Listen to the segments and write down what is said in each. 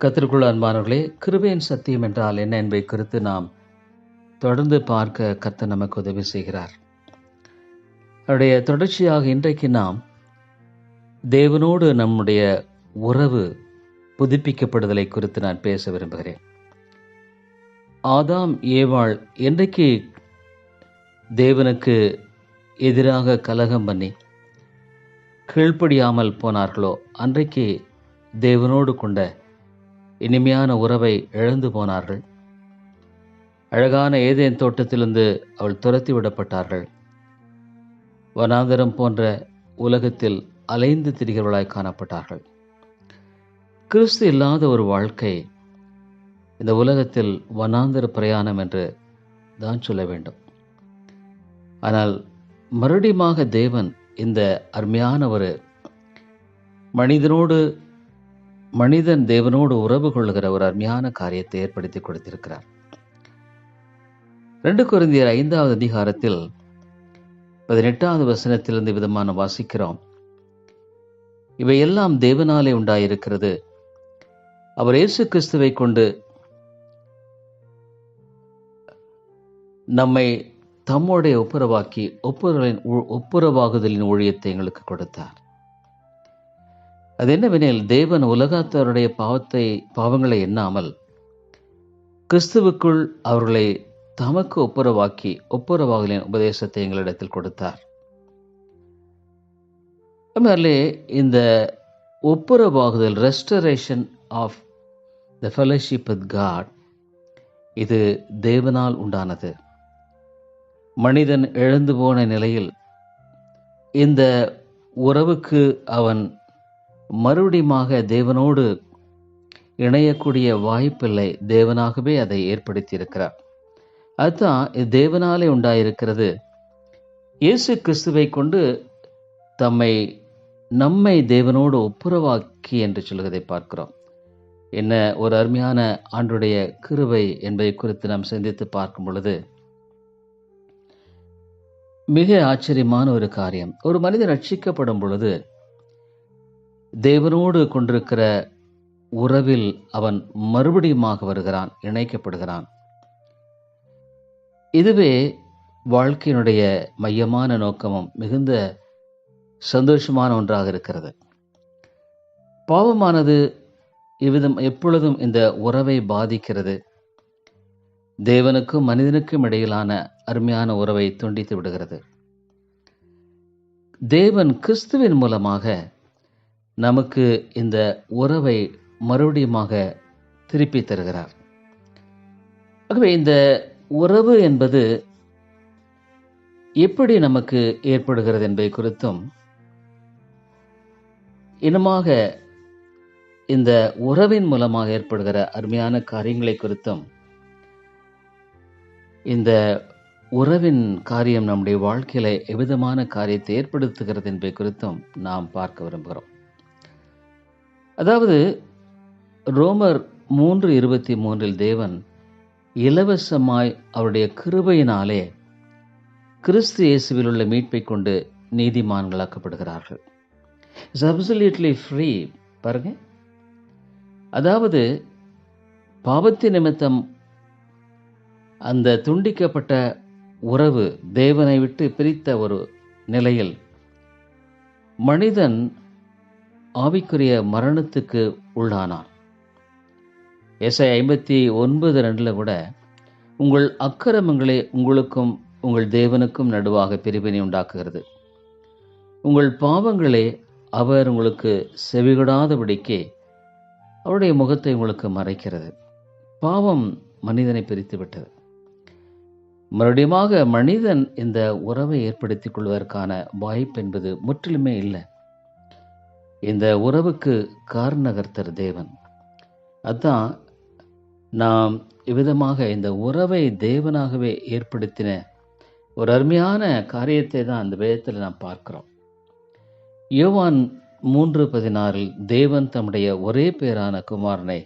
கத்திற்குள் அன்பானவர்களே கிருபையின் சத்தியம் என்றால் என்ன என்பதை குறித்து நாம் தொடர்ந்து பார்க்க கத்த நமக்கு உதவி செய்கிறார். அவருடைய தொடர்ச்சியாக இன்றைக்கு நாம் தேவனோடு நம்முடைய உறவு புதுப்பிக்கப்படுதலை குறித்து நான் பேச விரும்புகிறேன். ஆதாம் ஏவாள் என்றைக்கு தேவனுக்கு எதிராக கலகம் பண்ணி கீழ்ப்படியாமல் போனார்களோ அன்றைக்கு தேவனோடு கொண்ட இனிமையான உறவை இழந்து போனார்கள். அழகான ஏதேன் தோட்டத்திலிருந்து அவள் துரத்தி விடப்பட்டார்கள். வனாந்தரம் போன்ற உலகத்தில் அலைந்து திரிகிறவர்களாய் காணப்பட்டார்கள். கிறிஸ்து இல்லாத ஒரு வாழ்க்கை இந்த உலகத்தில் வனாந்தர பிரயாணம் என்று தான் சொல்ல வேண்டும். ஆனால் மறுபடியுமாக தேவன் இந்த அருமையான ஒரு மனிதனோடு மனிதன் தேவனோடு உறவு கொள்கிற ஒரு அருமையான காரியத்தை ஏற்படுத்தி கொடுத்திருக்கிறார். ரெண்டு குருந்தியர் ஐந்தாவது அதிகாரத்தில் பதினெட்டாவது வசனத்திலிருந்து விதமான வாசிக்கிறோம். இவையெல்லாம் தேவனாலே உண்டாயிருக்கிறது. அவர் இயேசு கிறிஸ்துவை கொண்டு நம்மை தம்முடைய ஒப்புரவாக்கி ஒப்புரவின் ஒப்புரவாகுதலின் ஊழியத்தை எங்களுக்கு கொடுத்தார். அது என்னவெனில் தேவன் உலகத்தவருடைய பாவத்தை பாவங்களை எண்ணாமல் கிறிஸ்துவுக்குள் அவர்களை தமக்கு ஒப்புரவாக்கி ஒப்புரவாகலின் உபதேசத்தை எங்களிடத்தில் கொடுத்தார். அதுமாதிரிலே இந்த ஒப்புரவாகுதல் restoration of the fellowship with God இது தேவனால் உண்டானது. மனிதன் எழுந்து போன நிலையில் இந்த உறவுக்கு அவன் மறுபடியுமாக தேவனோடு இணையக்கூடிய வாய்ப்பில்லை. தேவனாகவே அதை ஏற்படுத்தியிருக்கிறார். அதுதான் தேவனாலே உண்டாயிருக்கிறது. இயேசு கிறிஸ்துவை கொண்டு தம்மை நம்மை தேவனோடு ஒப்புரவாக்கி என்று சொல்வதை பார்க்கிறோம். என்ன ஒரு அருமையான ஆண்டுடைய கிருவை என்பதை குறித்து நாம் சிந்தித்து பார்க்கும் பொழுது மிக ஆச்சரியமான ஒரு காரியம். ஒரு மனிதன் ரட்சிக்கப்படும் பொழுது தேவனோடு கொண்டிருக்கிற உறவில் அவன் மறுபடியுமாக வருகிறான் இணைக்கப்படுகிறான். இதுவே வாழ்க்கையினுடைய மையமான நோக்கமும் மிகுந்த சந்தோஷமான ஒன்றாக இருக்கிறது. பாவமானது இவ்விதம் எப்பொழுதும் இந்த உறவை பாதிக்கிறது. தேவனுக்கும் மனிதனுக்கும் இடையிலான அருமையான உறவை துண்டித்து விடுகிறது. தேவன் கிறிஸ்துவின் மூலமாக நமக்கு இந்த உறவை மறுபடியுமாக திருப்பி தருகிறார். ஆகவே இந்த உறவு என்பது எப்படி நமக்கு ஏற்படுகிறது என்பதை குறித்தும் இனமாக இந்த உறவின் மூலமாக ஏற்படுகிற அருமையான காரியங்களை குறித்தும் இந்த உறவின் காரியம் நம்முடைய வாழ்க்கையில எவ்விதமான காரியத்தை ஏற்படுத்துகிறது என்பதை குறித்தும் நாம் பார்க்க விரும்புகிறோம். அதாவது ரோமர் மூன்று இருபத்தி மூன்றில் தேவன் இலவசமாய் அவருடைய கிருபையினாலே கிறிஸ்து இயேசுவில் உள்ள மீட்பை கொண்டு நீதிமான்களாக்கப்படுகிறார்கள். இட்ஸ் அப்சல்யூட்லி ஃப்ரீ பாருங்க. அதாவது பாவத்தின் நிமித்தம் அந்த துண்டிக்கப்பட்ட உறவு தேவனை விட்டு பிரித்த ஒரு நிலையில் மனிதன் ஆவிக்குரிய மரணத்துக்கு உள்ளானான் எஸ்ஐ ஐம்பத்தி ஒன்பது ரெண்டில் கூட உங்கள் அக்கிரமங்களே உங்களுக்கும் உங்கள் தேவனுக்கும் நடுவாக பிரிவினை உண்டாக்குகிறது. உங்கள் பாவங்களே அவர் உங்களுக்கு செவிகொடாதபடிக்கே அவருடைய முகத்தை உங்களுக்கு மறைக்கிறது. பாவம் மனிதனை பிரித்து விட்டது மறுபடியுமாக மனிதன் இந்த உறவை ஏற்படுத்திக் கொள்வதற்கான வாய்ப்பு என்பது முற்றிலுமே இல்லை. இந்த உறவுக்கு காரணகர்த்தர் தேவன். அதான் நாம் இவ்விதமாக இந்த உறவை தேவனாகவே ஏற்படுத்தின ஒரு அருமையான காரியத்தை தான் அந்த வேதத்தில் நாம் பார்க்கிறோம். யோவான் மூன்று பதினாறில் தேவன் தம்முடைய ஒரே பேரான குமாரனை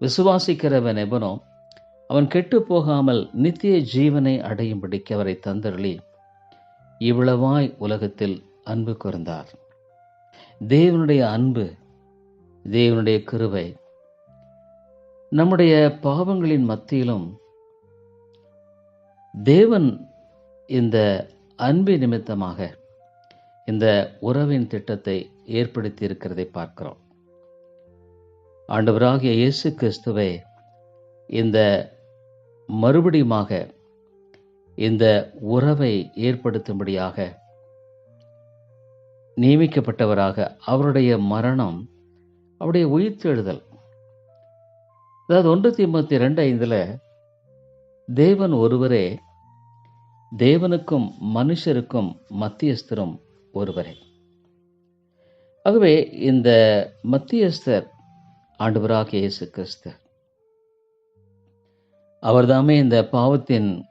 விசுவாசிக்கிறவன் எவனோ அவன் கெட்டு போகாமல் நித்திய ஜீவனை அடையும்படிக்கு அவரை தந்தருளி இவ்வளவாய் உலகத்தில் அன்பு கூர்ந்தார். தேவனுடைய அன்பு தேவனுடைய கிருபை. நம்முடைய பாவங்களின் மத்தியிலும் தேவன் இந்த அன்பு நிமித்தமாக இந்த உறவின் திட்டத்தை ஏற்படுத்தி இருக்கிறதை பார்க்கிறோம். ஆண்டவராகிய இயேசு கிறிஸ்துவை இந்த மறுபடியுமாக இந்த உறவை ஏற்படுத்தும்படியாக நியமிக்கப்பட்டவராக அவருடைய மரணம் அவருடைய உயிர்த்தெழுதல். அதாவது ஒன்று தீமத்தி ரெண்டு ஐந்தில் தேவன் ஒருவரே தேவனுக்கும் மனுஷருக்கும் மத்தியஸ்தரும் ஒருவரே. ஆகவே இந்த மத்தியஸ்தர் ஆண்டவராக இயேசு கிறிஸ்து. அவர்தாமே இந்த பாவத்தின்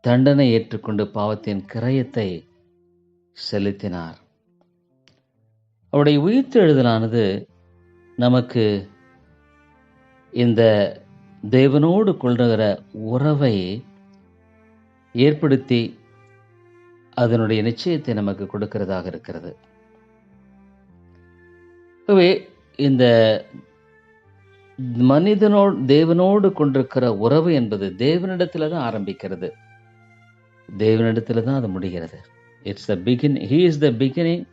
தண்டனை ஏற்றுக்கொண்டு பாவத்தின் கிரயத்தை செலுத்தினார். அவருடைய உயிர்த்தெழுதலானது நமக்கு இந்த தேவனோடு கொள்ளுகிற உறவை ஏற்படுத்தி அதனுடைய நிச்சயத்தை நமக்கு கொடுக்கிறதாக இருக்கிறது. ஆகவே இந்த மனிதனோடு தேவனோடு கொண்டிருக்கிற உறவு என்பது தேவனிடத்தில் தான் ஆரம்பிக்கிறது. தேவனிடத்தில் தான் அது முடிகிறது. It's the begin he is the beginning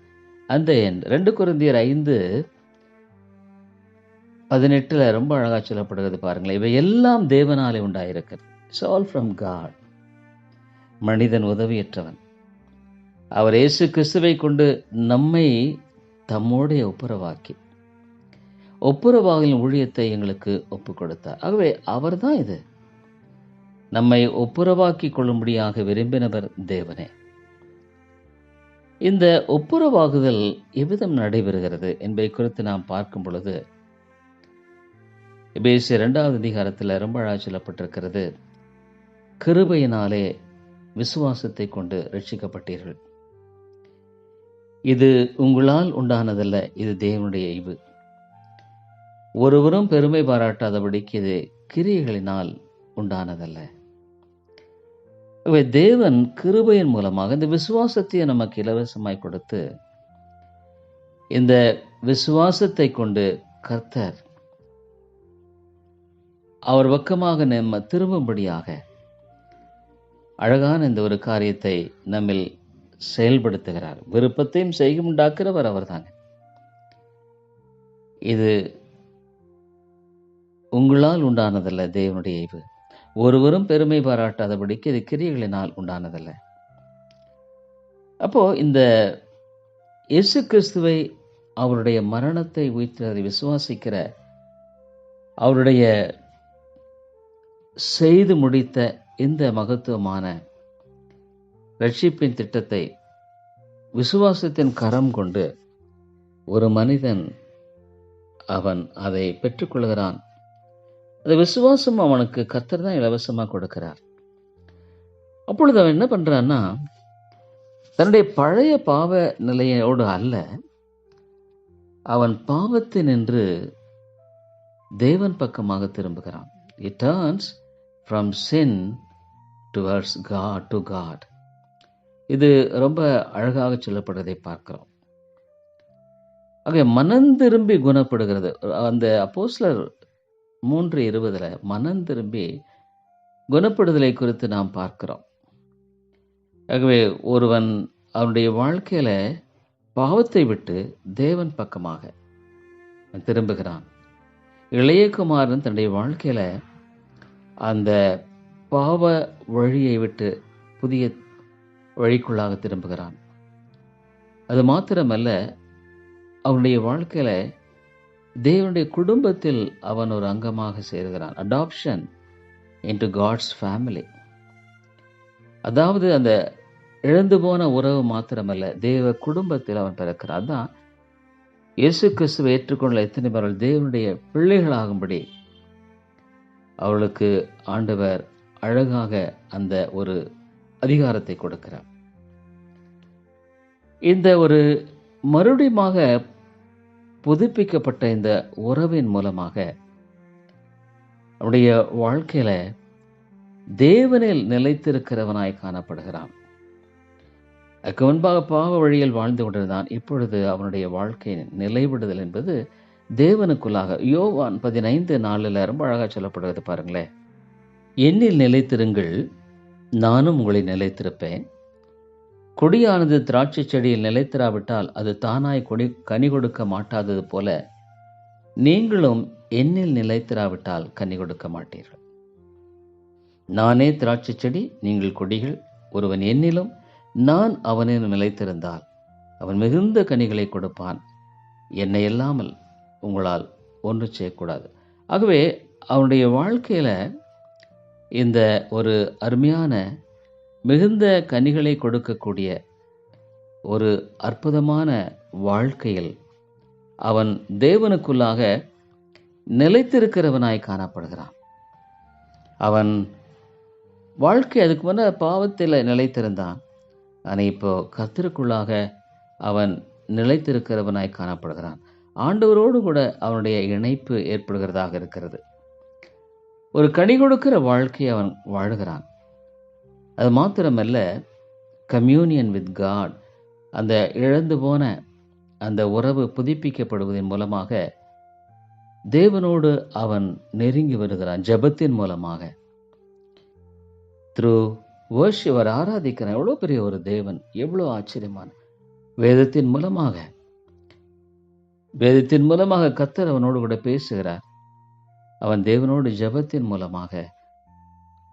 அந்த எண்ட் ரெண்டு குருந்தியர் ஐந்து பதினெட்டுல ரொம்ப அழகா சொல்லப்படுகிறது பாருங்களேன். இவை எல்லாம் தேவனாலே உண்டாயிருக்கிறது. இட்ஸ் ஆல் ஃப்ரம் காட் மனிதன் உதவியற்றவன். அவர் இயேசு கிறிஸ்துவை கொண்டு நம்மை தம்மோடைய ஒப்புரவாக்கி ஒப்புரவாகலின் ஊழியத்தை எங்களுக்கு ஒப்பு கொடுத்தார். ஆகவே அவர்தான் இது. நம்மை ஒப்புரவாக்கி கொள்ளும்படியாக விரும்பினவர் தேவனே. இந்த ஒப்புரவாகுதல் எவ்விதம் நடைபெறுகிறது என்பதை குறித்து நாம் பார்க்கும் பொழுது எபேசிய இரண்டாவது அதிகாரத்தில் ரொம்ப அழகா சொல்லப்பட்டிருக்கிறது கிருபையினாலே விசுவாசத்தை கொண்டு ரட்சிக்கப்பட்டீர்கள். இது உங்களால் உண்டானதல்ல இது தேவனுடைய இவு ஒருவரும் பெருமை பாராட்டாதபடிக்கு இது கிரியைகளினால் உண்டானதல்ல. இவை தேவன் கிருபையின் மூலமாக இந்த விசுவாசத்தை நமக்கு இலவசமாய் கொடுத்து இந்த விசுவாசத்தை கொண்டு கர்த்தர் அவர் பக்கமாக நம்ம திரும்பும்படியாக அழகான இந்த ஒரு காரியத்தை நம்மில் செயல்படுத்துகிறார். விருப்பத்தையும் செய்யும் உண்டாக்குறவர் அவர்தாங்க. இது உங்களால் உண்டானதல்ல தேவனுடைய ஈவு ஒருவரும் பெருமை பாராட்டாதபடிக்கு இது கிரியைகளினால் உண்டானதல்ல. அப்போ இந்த இயேசு கிறிஸ்துவை அவருடைய மரணத்தை உயிர்த்ததை விசுவாசிக்கிற அவருடைய செய்து முடித்த இந்த மகத்துவமான ரட்சிப்பின் திட்டத்தை விசுவாசத்தின் கரம் கொண்டு ஒரு மனிதன் அவன் அதை பெற்றுக்கொள்கிறான். அந்த விசுவாசம் அவனுக்கு கத்தர் தான் இலவசமாக கொடுக்கிறார். அப்பொழுது அவன் என்ன பண்ணுறான்னா தன்னுடைய பழைய பாவ நிலையோடு அல்ல அவன் பாவத்தை நின்று தேவன் பக்கமாக திரும்புகிறான். It turns from sin towards God to God இது ரொம்ப அழகாக சொல்லப்படுறதை பார்க்கிறோம். ஆக மனம் திரும்பி குணப்படுகிறது. அந்த அப்போஸ்லர் மூன்று இருபதுல மனம் திரும்பி குணப்படுதலை குறித்து நாம் பார்க்கிறோம். ஆகவே ஒருவன் அவனுடைய வாழ்க்கையில் பாவத்தை விட்டு தேவன் பக்கமாக திரும்புகிறான். இளையகுமாரன் தன்னுடைய வாழ்க்கையில் அந்த பாவ வழியை விட்டு புதிய வழிக்குள்ளாக திரும்புகிறான். அது மாத்திரமல்ல அவனுடைய வாழ்க்கையில் தேவனுடைய குடும்பத்தில் அவன் ஒரு அங்கமாக சேர்கிறான். அடாப்ஷன் இன்டு காட்ஸ் ஃபேமிலி அதாவது அந்த இழந்து போன உறவு மாத்திரமல்ல தேவ குடும்பத்தில் அவன் பிறக்கிறான். தான் இயேசு கிறிஸ்துவை ஏற்றுக்கொள்ள எத்தனை பேர்கள் தேவனுடைய பிள்ளைகளாகும்படி அவளுக்கு ஆண்டவர் அழகாக அந்த ஒரு அதிகாரத்தை கொடுக்கிறார். இந்த ஒரு மறுபடியுமாக புதுப்பிக்கப்பட்ட இந்த உறவின் மூலமாக அவனுடைய வாழ்க்கையில தேவனில் நிலைத்திருக்கிறவனாய் காணப்படுகிறான். அதுக்கு முன்பாக பாவ வழியில் வாழ்ந்து கொண்டிருந்தான். இப்பொழுது அவனுடைய வாழ்க்கையின் நிலைவிடுதல் என்பது தேவனுக்குள்ளாக யோவான் பதினைந்து நாளில் ரொம்ப அழகாக சொல்லப்படுறது பாருங்களேன். என்னில் நிலைத்திருங்கள் நானும் உங்களை நிலைத்திருப்பேன். கொடியானது திராட்சை செடியில் நிலைத்திராவிட்டால் அது தானாய் கொடி கனி கொடுக்க மாட்டாதது போல நீங்களும் என்னில் நிலைத்திராவிட்டால் கனி கொடுக்க மாட்டீர்கள். நானே திராட்சை செடி நீங்கள் கொடிகள் ஒருவன் என்னிலும் நான் அவனில் நிலைத்திருந்தால் அவன் மிகுந்த கனிகளை கொடுப்பான். என்னை இல்லாமல் உங்களால் ஒன்று செய்யக்கூடாது. ஆகவே அவனுடைய வாழ்க்கையில் இந்த ஒரு அருமையான மிகுந்த கனிகளை கொடுக்கக்கூடிய ஒரு அற்புதமான வாழ்க்கையில் அவன் தேவனுக்குள்ளாக நிலைத்திருக்கிறவனாய் காணப்படுகிறான். அவன் வாழ்க்கை அதுக்கு முன்ன பாவத்தில் நிலைத்திருந்தான். ஆனால் இப்போ கத்திற்குள்ளாக அவன் நிலைத்திருக்கிறவனாய் காணப்படுகிறான். ஆண்டவரோடு கூட அவனுடைய இணைப்பு ஏற்படுகிறதாக இருக்கிறது. ஒரு கனி கொடுக்கிற வாழ்க்கையை அவன் வாழுகிறான். அது மாத்திரமல்ல கம்யூனியன் வித் காட் அந்த இழந்து போன அந்த உறவு புதுப்பிக்கப்படுவதன் மூலமாக தேவனோடு அவன் நெருங்கி வருகிறான் ஜெபத்தின் மூலமாக. த்ரூ வேர்ஷ் அவர் ஆராதிக்கிறான் எவ்வளோ பெரிய ஒரு தேவன் எவ்வளோ ஆச்சரியமான. வேதத்தின் மூலமாக. வேதத்தின் மூலமாக கத்தர் அவனோடு கூட பேசுகிறார். அவன் தேவனோடு ஜெபத்தின் மூலமாக.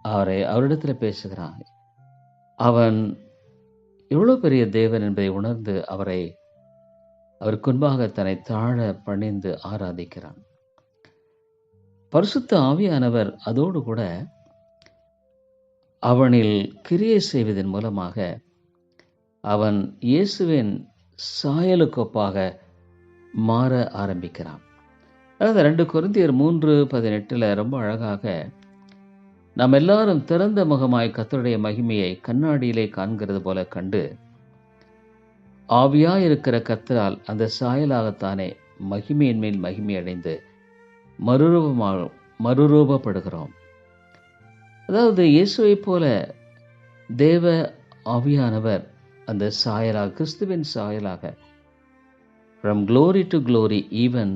அவரை அவரிடத்தில் பேசுகிறான். அவன் எவ்வளோ பெரிய தேவன் என்பதை உணர்ந்து அவரை அவருக்கு முன்பாக தன்னை தாழ பணிந்து ஆராதிக்கிறான். பரிசுத்த ஆவியானவர் அதோடு கூட அவனில் கிரியை செய்வதன் மூலமாக அவன் இயேசுவின் சாயலுக்கொப்பாக மாற ஆரம்பிக்கிறான். அதாவது ரெண்டு குருந்தியர் மூன்று பதினெட்டில் ரொம்ப அழகாக நாம் எல்லாரும் திறந்த முகமாய் கத்தருடைய மகிமையை கண்ணாடியிலே காண்கிறது போல கண்டு ஆவியா இருக்கிற கத்தரால் அந்த சாயலாகத்தானே மகிமையின் மேல் மகிமை அடைந்து மறுரூபமாக மறுரூபப்படுகிறோம். அதாவது இயேசுவை போல தேவ ஆவியானவர் அந்த சாயலாக கிறிஸ்துவின் சாயலாக from glory to glory even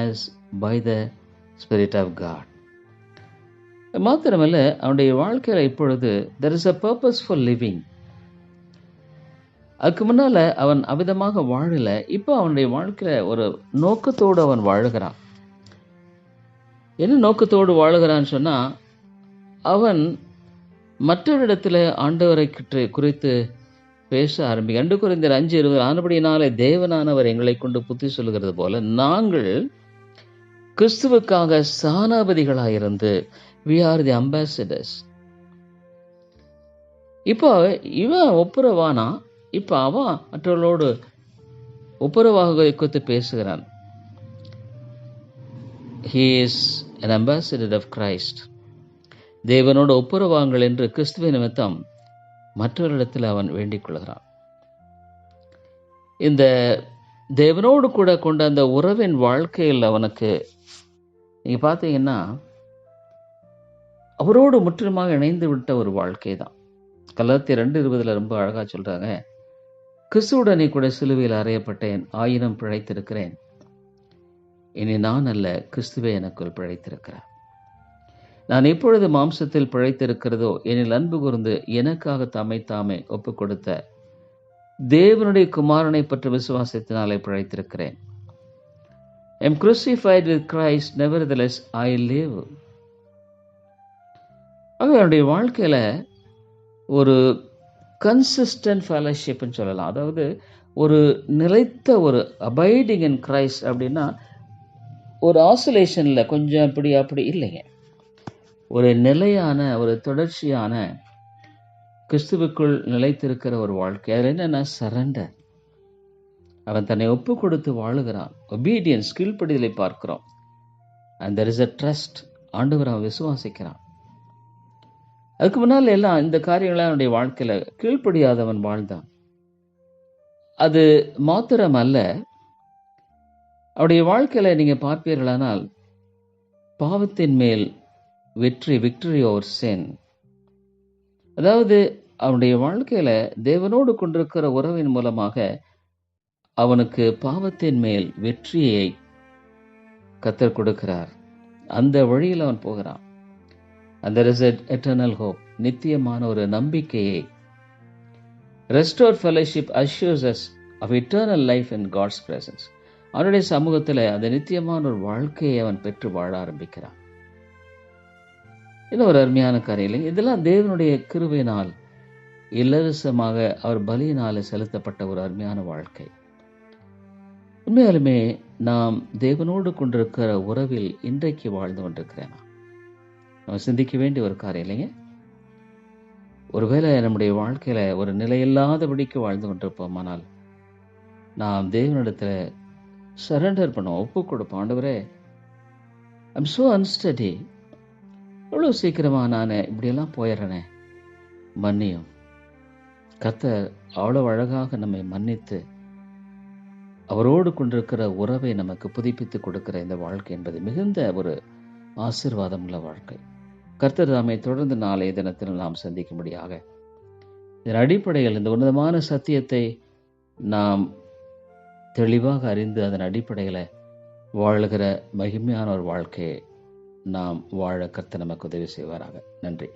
as by the spirit of God மாத்திரமல்ல அவனுடைய வாழ்க்கையில் இப்பொழுது there is a purpose for living அதுக்கு முன்னால் அவன் அவிதமாக வாழல இப்போ அவனுடைய வாழ்க்கையில் ஒரு நோக்கத்தோடு அவன் வாழுகிறான். என்ன நோக்கத்தோடு வாழுகிறான்னு சொன்னால் அவன் மற்றவரிடத்தில் ஆண்டவரை கிட்டு குறித்து பேச ஆரம்பி ரெண்டு குறைந்த அஞ்சு இருபது ஆனபடியினாலே தேவனானவர் எங்களை கொண்டு புத்தி சொல்லுகிறது போல நாங்கள் கிறிஸ்துவுக்காக சானாபதிகளாயிருந்து வி ஆர் தி அம்பாசிடர்ஸ் இப்போ இவன் ஒப்புரவானா? இப்போ அவன் மற்றவர்களோடு ஒப்புரவாக குறித்து பேசுகிறான். He is an ambassador of Christ தேவனோடு ஒப்புரவாங்கள் என்று கிறிஸ்துவ நிமித்தம் மற்றவரிடத்தில் அவன் வேண்டிக் கொள்கிறான். இந்த தேவனோடு கூட கொண்ட அந்த உறவின் வாழ்க்கையில் அவனுக்கு நீங்கள் பார்த்தீங்கன்னா அவரோடு முற்றிலுமாக இணைந்து விட்ட ஒரு வாழ்க்கை தான் கலாத்தி ரெண்டு இருபதில் ரொம்ப அழகாக சொல்கிறாங்க கிறிஸ்துவுடனே கூட சிலுவையில் அறையப்பட்டேன் ஆயினும் பிழைத்திருக்கிறேன். இனி நான் அல்ல கிறிஸ்துவே எனக்குள் பிழைத்திருக்கிறார். நான் எப்பொழுது மாம்சத்தில் பிழைத்திருக்கிறதோ என்னில் அன்பு கூர்ந்து எனக்காக தம்மை தாமே ஒப்புக் கொடுத்த தேவனுடைய குமாரனை பற்றி விசுவாசத்தினாலே பிழைத்திருக்கிறேன். Am crucified with Christ never I live ஆக என்னுடைய வாழ்க்கையில் ஒரு கன்சிஸ்டன்ட் ஃபெலோஷிப்னு சொல்லலாம். அதாவது ஒரு நிலைத்த ஒரு அபைடிங் இன் கிரைஸ்ட் அப்படின்னா ஒரு ஆசோலேஷனில் கொஞ்சம் அப்படி அப்படி இல்லைங்க. ஒரு நிலையான ஒரு தொடர்ச்சியான கிறிஸ்துவுக்குள் நிலைத்திருக்கிற ஒரு வாழ்க்கை. அதில் என்னென்னா சரண்டர் அவன் தன்னை ஒப்பு கொடுத்து வாழுகிறான். ஒபீடியன்ஸ் கீழ்ப்படிதலை பார்க்கிறோம். And there is a trust ஆண்டவர் அவன் விசுவாசிக்கிறான். அதுக்கு முன்னால் எல்லாம் இந்த காரியங்களை அவனுடைய வாழ்க்கையில் கீழ்ப்படியாதவன் வாழ்ந்தான். அது மாத்திரம் அல்ல அவருடைய வாழ்க்கையில் நீங்கள் பார்ப்பீர்களானால் பாவத்தின் மேல் வெற்றி விக்டரி ஓவர் சென் அதாவது அவனுடைய வாழ்க்கையில் தேவனோடு கொண்டிருக்கிற உறவின் மூலமாக அவனுக்கு பாவத்தின் மேல் வெற்றியை கத்தர் கொடுக்கிறார். அந்த வழியில் அவன் போகிறான். அந்த இஸ் எட்டர்னல் ஹோப் நித்தியமான ஒரு நம்பிக்கையை. Restore fellowship அஷ்யூஸ் us of eternal life in God's presence அவனுடைய சமூகத்தில் அந்த நித்தியமான ஒரு வாழ்க்கையை அவன் பெற்று வாழ ஆரம்பிக்கிறான். இன்னும் ஒரு அருமையான காரியம் இதெல்லாம் தேவனுடைய கிருவினால் இலவசமாக அவர் பலியினால் செலுத்தப்பட்ட ஒரு அருமையான வாழ்க்கை. உண்மையாலுமே நாம் தேவனோடு கொண்டிருக்கிற உறவில் இன்றைக்கு வாழ்ந்து கொண்டிருக்கிறேன்? நம்ம சிந்திக்க வேண்டிய ஒரு காரியம் இல்லைங்க? ஒருவேளை நம்முடைய வாழ்க்கையில் ஒரு நிலையில்லாதபடிக்கு வாழ்ந்து கொண்டிருப்போமானால் நாம் தேவனிடத்தில் சரண்டர் பண்ணுவோம் ஒப்பு கொடுப்போம். ஆண்டவரே ஐம் ஸோ அன்ஸ்டடி எவ்வளோ சீக்கிரமாக நான் இப்படியெல்லாம் போயிடுறேனே? மன்னியும். கத்தர் அவ்வளோ அழகாக நம்மை மன்னித்து அவரோடு கொண்டிருக்கிற உறவை நமக்கு புதுப்பித்து கொடுக்கிற இந்த வாழ்க்கை என்பது மிகுந்த ஒரு ஆசீர்வாதம் உள்ள வாழ்க்கை. கர்த்தர் தாமை தொடர்ந்து நாளைய தினத்தில் நாம் சந்திக்கும்படியாக. இதன் அடிப்படையில் இந்த உன்னதமான சத்தியத்தை நாம் தெளிவாக அறிந்து அதன் அடிப்படையில் வாழ்கிற மகிமையான ஒரு வாழ்க்கையை நாம் வாழ கர்த்தர் நமக்கு உதவி செய்வாராக. நன்றி.